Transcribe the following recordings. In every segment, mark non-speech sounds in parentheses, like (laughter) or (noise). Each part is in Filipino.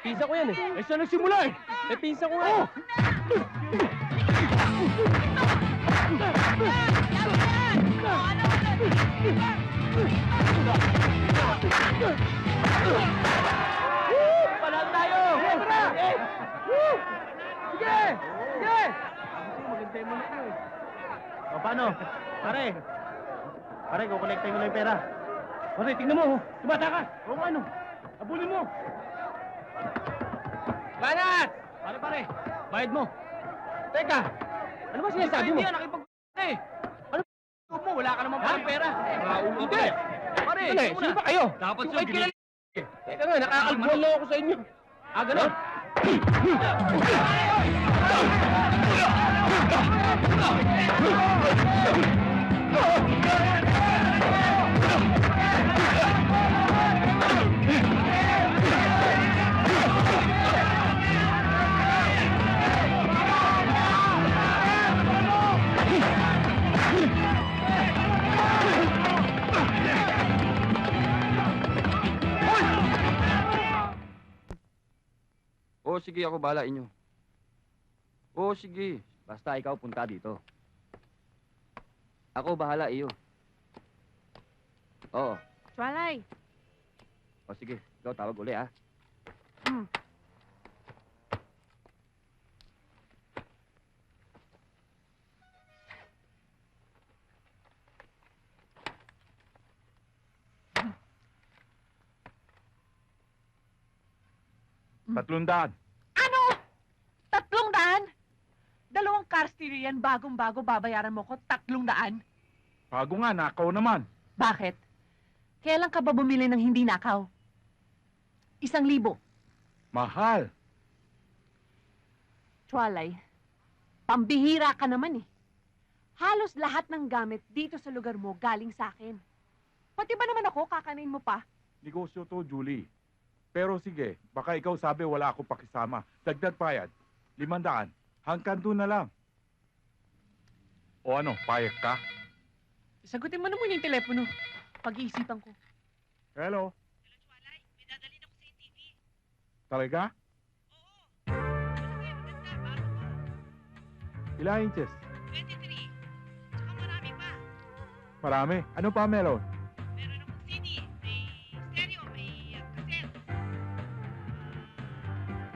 Pinsa ko yan eh. Eh, saan nagsimula eh? Eh, pinsa ko nga eh. Panalo tayo! Eh! Woo! Sige! Sige! Maganda yung manok mo eh. O paano? Pare. Pare, kukolektahin ko lang yung pera. Pare, tingnan mo. oh. Tumata ka. Oo ano. Abulin mo. Banat! Pare, pare. Bayad mo. Teka. Ano ba sinasabi mo? Hindi yan, nakipag... Eh. Ano mo? Wala ka naman Ha? palang pera. Hindi. Pare, Ano eh? Sino ba kayo? Dapat siya kilala- Teka nga, nakakalbuhan lang ako sa inyo. Ah, ganun? Oo, sige, ako bahala inyo. Oo, sige. Basta ikaw punta dito. Ako bahala iyo. Oo. Twalay, O sige, ikaw tawag uli ah. Hmm. Tatlong daan. ano? Tatlong daan? Dalawang car stereo yan, bagong-bago babayaran mo ko, tatlong daan? Bago nga, nakaw naman. Bakit? Kailan ka ba bumili ng hindi nakaw? Isang libo. Mahal. Twalay, pambihira ka naman eh. Halos lahat ng gamit dito sa lugar mo galing sa akin. Pati ba naman ako, kakanin mo pa? Negosyo to, Julie. Pero sige, baka ikaw sabi wala ako pakisama. Dagdag payad. Limandaan. Hanggang doon na lang. O ano, payag ka? Sagutin mo naman yung telepono. Pag-iisipan ko. Hello? Talaga? Ilang inches? 23. Tsaka marami pa. Marami. Ano pa, Melon? Meron akong CD, may stereo, may uh, cassette.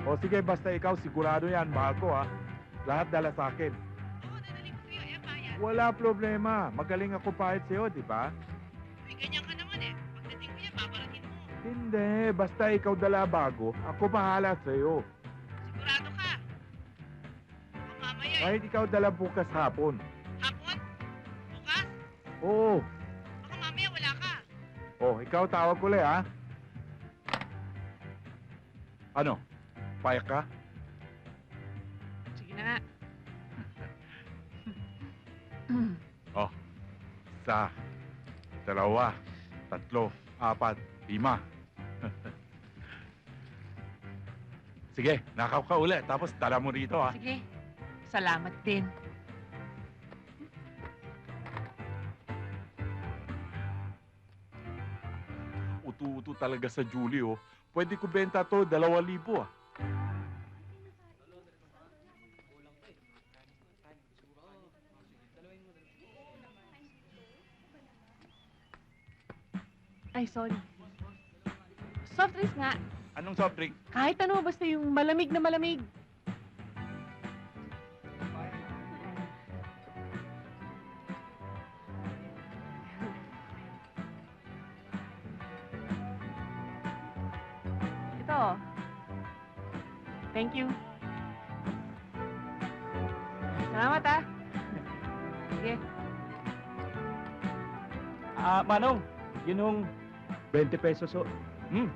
O sige, basta ikaw sigurado yan. Mahal ko ha. Lahat dala sa akin. Wala problema. Magaling ako pahit sa'yo, di ba? Uy, ganyan ka naman eh. Pagdating ko yan, babaratin mo. Hindi. Basta ikaw dala bago, ako bahala sa'yo. Sigurado ka. Baka mamaya eh. Kahit ikaw dala bukas hapon. Hapon? Bukas? Oo. Baka mamaya wala ka. Oh, ikaw tawag ko ha. Ano? Payak ka? Isa, dalawa, tatlo, apat, lima. (laughs) Sige, nakaw ka uli. Tapos dala mo rito ha. Sige. Salamat din. Utu-utu talaga sa Julie oh. Pwede ko benta to, dalawa libo ah. Ay, sorry. Soft drinks nga. Anong soft drink? Kahit ano, basta yung malamig na malamig. Ito. Thank you. Salamat ah. Sige. Ah, Manong. Yun yung 20 pesos o. Hmm.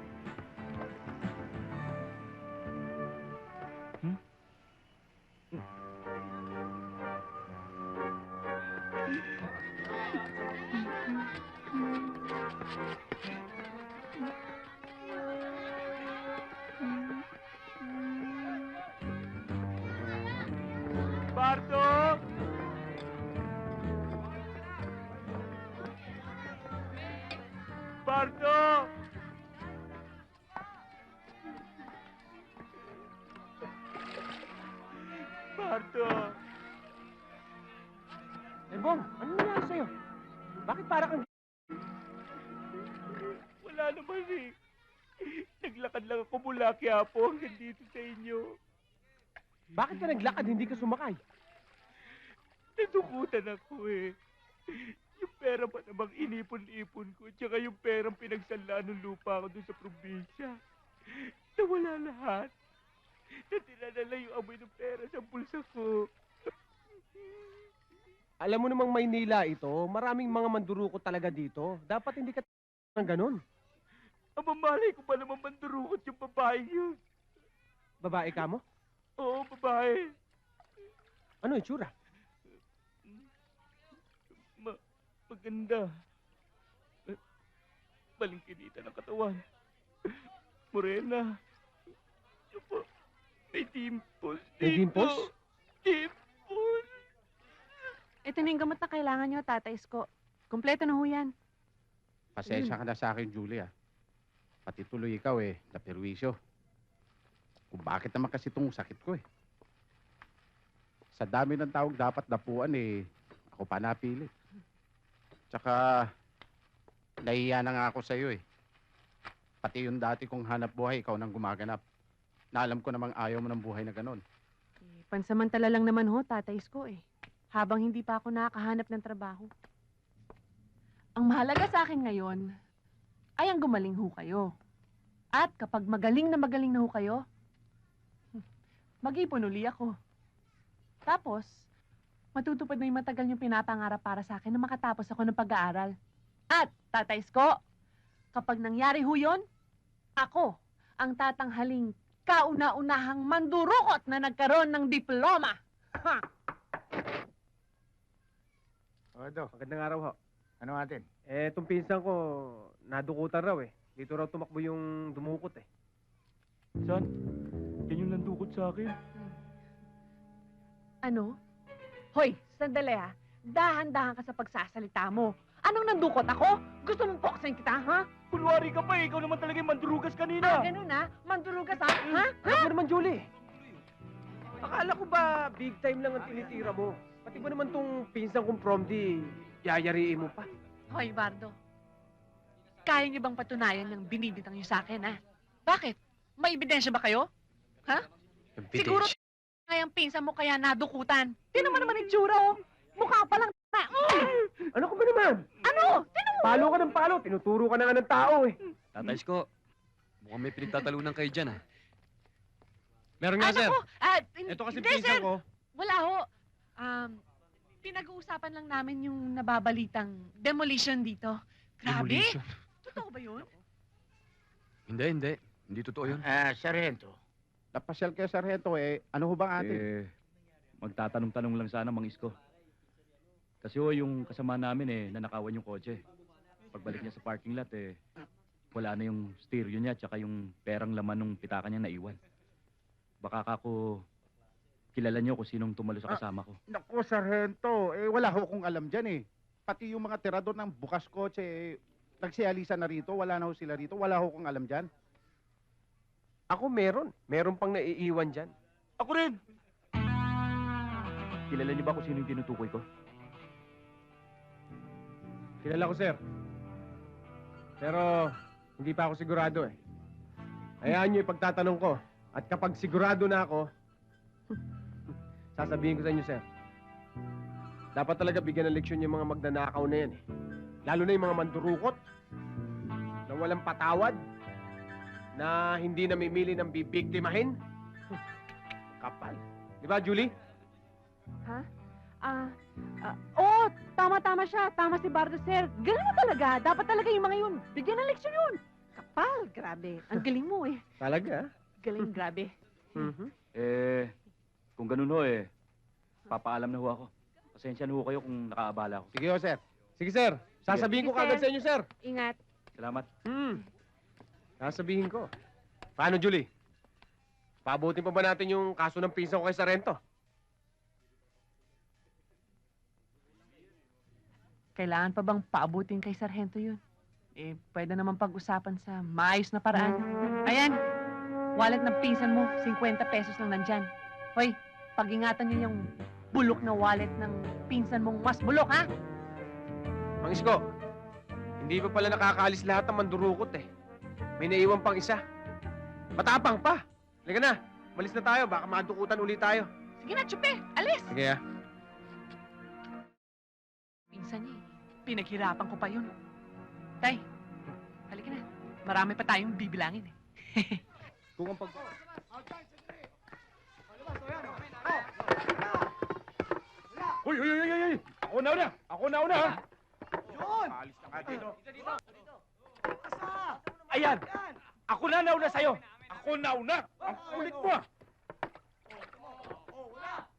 Eh, Bong, ano nangyari sa'yo? Bakit para kang... Wala naman eh. Naglakad lang ako mula Quiapo hanggang dito sa inyo. Bakit ka naglakad, hindi ka sumakay? Nadukutan ako eh. Yung pera pa namang inipon-ipon ko, tsaka yung perang pinagsalaan ng lupa ko doon sa probinsya. Nawala lahat. Natira na lang yung amoy ng pera sa bulsa ko. Alam mo namang Maynila ito, maraming mga manduruko talaga dito. Dapat hindi ka ng ganun. Ang mamalay ko pa naman mandurukot yung babae yun. Babae ka mo? Oo, babae. Ano yung tsura? Ma maganda. Balingkinita ng katawan. Morena. Yun po. May dimples. May dimples? Dimples. Ito na yung gamot na kailangan nyo, Tatay Isko. Kompleto na ho yan. Pasensya ka na sa akin, Julia. Pati tuloy ikaw eh, naperwisyo. Kung bakit naman kasi itong sakit ko eh. Sa dami ng tawag dapat dapuan eh, ako pa napili. Tsaka, nahiya na nga ako sa'yo eh. Pati yung dati kong hanap buhay, ikaw nang gumaganap. Na alam ko namang ayaw mo ng buhay na ganon. Eh, pansamantala lang naman ho, Tatay Isko eh. Habang hindi pa ako nakakahanap ng trabaho. Ang mahalaga sa akin ngayon ay ang gumaling ho kayo. At kapag magaling na magaling na ho kayo, mag-ipon uli ako. Tapos, matutupad na yung matagal yung pinapangarap para sa akin na makatapos ako ng pag-aaral. At, Tatay Isko, kapag nangyari ho yun, ako ang tatanghaling kauna-unahang mandurukot na nagkaroon ng diploma. Ha! O, ito. Magandang araw ho. Ano atin? Eh, itong pinsan ko, nadukutan raw eh. Dito raw tumakbo yung dumukot eh. San? Yan yung nandukot sa akin. Ano? Hoy, sandali ha. Dahan-dahan ka sa pagsasalita mo. Anong nandukot ako? Gusto mong boksan kita, ha? Kunwari ka pa eh. Ikaw naman talaga yung mandrugas Ah, kanina. ganun ha? Mandurugas ha? Ha? Alam mo naman, Julie. Akala ko ba big time lang ang tinitira mo? Pati ba naman tong pinsan kong promdi, yayariin mo pa? Hoy, Bardo. Kaya niyo bang patunayan yung binibitang niyo sa akin, ha? Bakit? May ebidensya ba kayo? Siguro nga yung pinsan mo kaya nadukutan. Tinan mo naman itsura, oh. Mukha pa lang na. Mm! Ano ko ba naman? Ano? Tinan mo. Palo ka ng palo, tinuturo ka na nga ng tao eh. Tatay Isko, mukhang may pinagtatalunan kayo dyan ah. Meron Ano ko? Ah, Ito kasi hindi, sir. pinsan ko. Wala ho. Um, pinag-uusapan lang namin yung nababalitang demolition dito. Grabe. Totoo ba yun? Hindi, hindi. Hindi totoo yun. Ah, Sargento. Napasyal kayo, Sargento eh. Ano ho bang atin? Eh, magtatanong-tanong lang sana, Mang Isko. Kasi ho, yung kasama namin eh, nanakawan yung kotse. Pagbalik niya sa parking lot eh, wala na yung stereo niya tsaka yung perang laman ng pitaka niya naiwan. Baka kako kilala niyo kung sinong tumalo sa Ah. kasama ko. Naku, Sargento, eh wala ho kong alam dyan eh. Pati yung mga tirador ng bukas kotse, eh, nagsialisa na rito, wala na ho sila rito, wala ho kong alam dyan. Ako meron. Meron pang naiiwan dyan. Ako rin. Kilala niyo ba kung sino yung tinutukoy ko? Kilala ko, sir. Pero, hindi pa ako sigurado eh. Hayaan niyo ipagtatanong ko. At kapag sigurado na ako, sasabihin ko sa inyo, sir. Dapat talaga bigyan ng leksyon yung mga magnanakaw na yan eh. Lalo na yung mga mandurukot na walang patawad, na hindi namimili ng bibiktimahin. (laughs) Kapal. Di ba, Julie? Ah, ah, oh, tama-tama siya. Tama si Bardo, sir. Ganun talaga. Dapat talaga yung mga yun. Bigyan ng leksyon yun. Kapal, grabe. Ang galing mo eh. Talaga? Galing, grabe. (laughs) Mhm. Eh, kung ganun ho eh, papaalam na ho ako. Pasensya na ho kayo kung nakaabala ako. Sige ho, sir. Sige, sir. Sasabihin ko Sige, kagad sir. sa inyo, sir. Ingat. Salamat. Hmm. Sasabihin ko. Paano, Julie? Pabutin pa ba natin yung kaso ng pinsan ko kay Sarento? Kailangan pa bang paabutin kay Sargento yun? Eh, pwede naman pag-usapan sa maayos na paraan. Ayan, wallet ng pinsan mo, 50 pesos lang nandyan. Hoy, Pag-ingatan niyo yung bulok na wallet ng pinsan mong mas bulok, ha? Mang Isko, hindi pa pala nakakaalis lahat ng mandurukot eh. May naiwan pang isa. Matapang pa. Halika na, malis na tayo. Baka madukutan ulit tayo. Sige na, Chupe, alis! Sige ah. Pinsan niya, eh. pinaghirapan ko pa yun. Tay, halika na. Marami pa tayong bibilangin eh. (laughs) Kung ang pag... Hoy, hoy, hoy, hoy! Ako na una! Ako na una, ha? Yun! Alis na ka dito. Ayan! Ako na nauna sa'yo! Ako na una! Ang kulit mo, ah!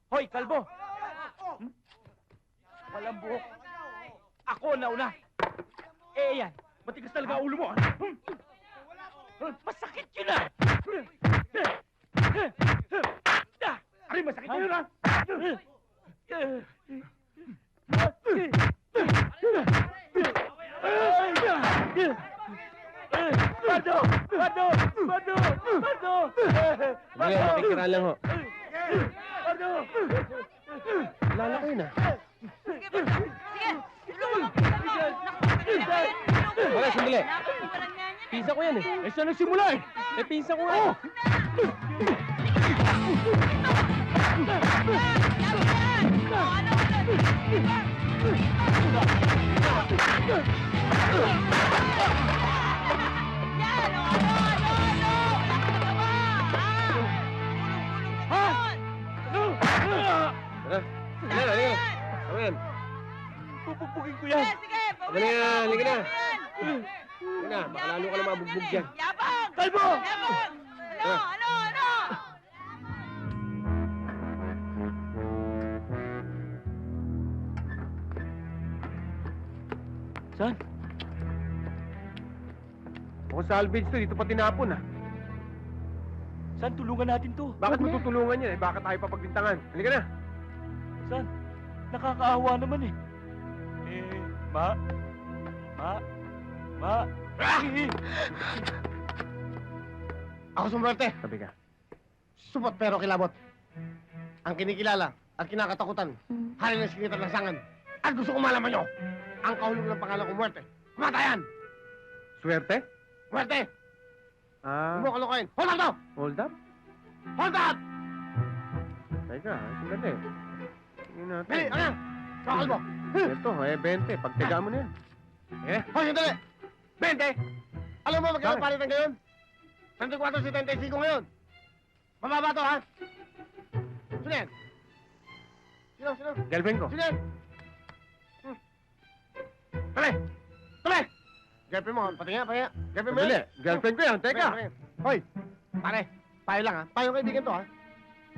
Hoy, kalbo! Hmm? Walang buhok. Ako nauna. Eh, yan. Matigas talaga ulo mo. ah. Hmm? Masakit yun ah! Ay, masakit na yun, ha? Bado! Bado! Bado! Bado! Sige, makikiraan lang ho. Bado! Lala ko yun ah. Sige, Bardo. Sige. Tulungan mo, yan. Tulungan mo Wala, yan. sandali. Pinsa ko yan eh. Eh, saan nagsimula eh? Eh, pinsa ko nga. eh. Yan, o, ano, ano, ano? Wala ka na ba? Ah! Halika na, halika na. Tama yan. Pupupugin ko Sige, yan. sige. Halika na, halika na. Yan. Halika na, baka lalo ka na mabugbog dyan. Yabang! Kalbo! Yabang! Ano, ano, Saan? Kung salvage to, dito pa tinapon ah. Saan tulungan natin to? Bakit mo tutulungan yan eh? Bakit tayo papagbintangan? Halika na. Saan? Nakakaawa naman eh. Eh, ma? Ma? Ma? Ako sumwerte. Sabi ka. Supot pero kilabot. Ang kinikilala at kinakatakutan, hari ng sinitan ng sangan. At gusto ko malaman nyo, ang kahulog ng pangalan ko muerte. Kumatayan! Swerte? Muerte! Ah, Huwag mo kalokohin. Hold up to! hold up? Hold up! Teka, sandali. Tingnan natin. Dali, ano yan? Sakal mo. Ito, eh, 20. Pagtiga mo na yan. Eh, Hoy, sandali! 20! Alam mo magkano Bakit? palitan ngayon? 34.75 ngayon. Mababa to, ha? Sino yan? Sino, sino? girlfriend ko. Sino yan? Tali! Tali! Girlfriend mo, pati nga, pati nga. Girlfriend mo Sandali, yan? girlfriend ko yan. Teka. Hoy, pare, payo lang ha. Payo kaibigan to ha.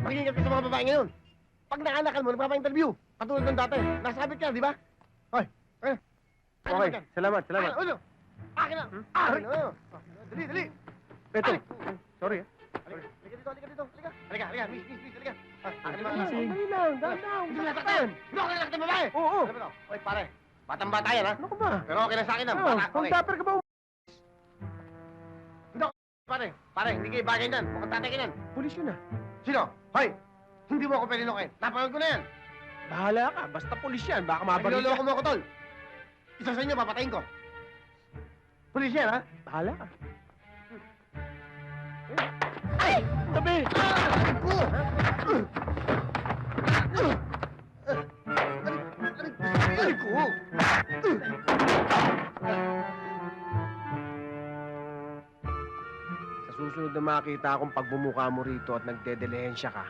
Mag-ingat ka sa mga babae ngayon. Pag naanakan mo, nagpapa-interview. Katulad ng dati. Nasabit ka, di ba? Hoy, eh. Ano Okay, salamat, salamat. Ulo! Akin na! Hmm? Akin na! Dali, dali! Ay. Sorry ah. Halika dito, halika dito, halika. Halika, halika, miss, miss, miss, halika. Akin na ba? Dali lang, dali lang. Hindi mo nasaktan! Hindi ako nasaktan babae! Oo. Ano to? Hoy, pare. Batang bata yan ha. Ano ka ba? Pero okay lang sa akin ha. Oh, Bata, okay. ka ba? Pare, pare, hindi kayo bagay nan. Mukhang tatay ka. Pulis yun ah. Sino? Hoy! Hindi mo ako pelilokin. Napanood ko na yan. Bahala ka, basta pulis yan. Baka mabaril ka. Niloloko mo ako, tol. Isa sa inyo, papatayin ko. Pulis yan, ha? Bahala ka. Tabi! Ay, Sa susunod na makita akong pagbumuka mo rito at nagdedelehensya ka,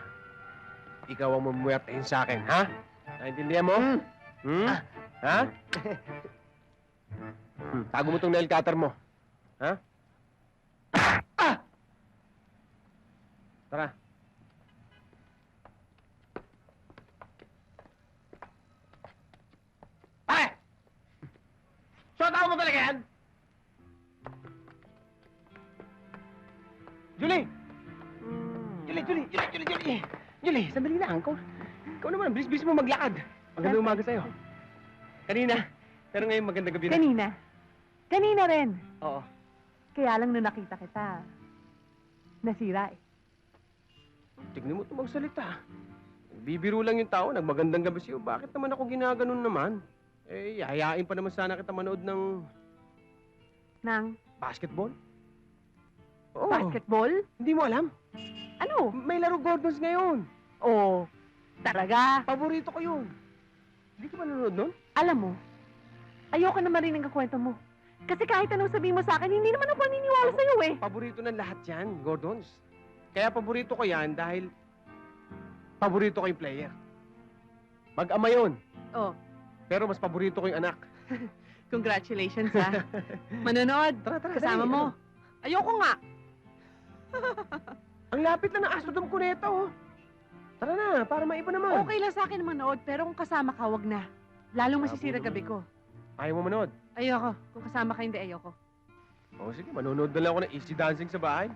ikaw ang mumuwertehin sa akin, ha? Naintindihan mo? Hmm? Ha? hmm. Tago mo tong nail cutter mo. Ha? Ah! Tara. Pare! Tao mo talaga yan? Julie! Julie, Julie, Julie, Julie, Julie! Julie, sandali lang. Ikaw, ikaw naman, bilis-bilis mo maglakad. Maganda umaga sa'yo. Kanina, pero ngayon maganda gabi na. Kanina. Kanina rin. Oo. Kaya lang nung nakita kita, nasira eh. Tignan mo ito magsalita. Bibiro lang yung tao, nagmagandang gabi sa'yo. Bakit naman ako ginaganon naman? Eh, hayain pa naman sana kita manood ng Nang basketball. Oo. basketball? Hindi mo alam? Ano? May laro Gordons ngayon. Oh, talaga. Paborito ko yun. Hindi ka ba nanonood nun? Alam mo, ayoko na marinig ang kwento mo. Kasi kahit anong sabihin mo sa akin, hindi naman ako naniniwala sa'yo eh. Paborito ng lahat yan, Gordons. Kaya paborito ko yan dahil paborito ko yung player. Mag-ama yun. Oh. Pero mas paborito ko yung anak. (laughs) Congratulations ha. (laughs) Manonood. Tara, tara. Kasama dali, mo. Ayoko nga. (laughs) Ang lapit na ng Astrodome Cuneta, oh. Tara na, para maiba naman. Okay lang sa akin manood, pero kung kasama ka, wag na. Lalong masisira Labo gabi ko. Ayaw mo manood? Ayoko. Kung kasama ka, hindi ayoko. Oo, sige, manonood na lang ako ng easy dancing sa bahay.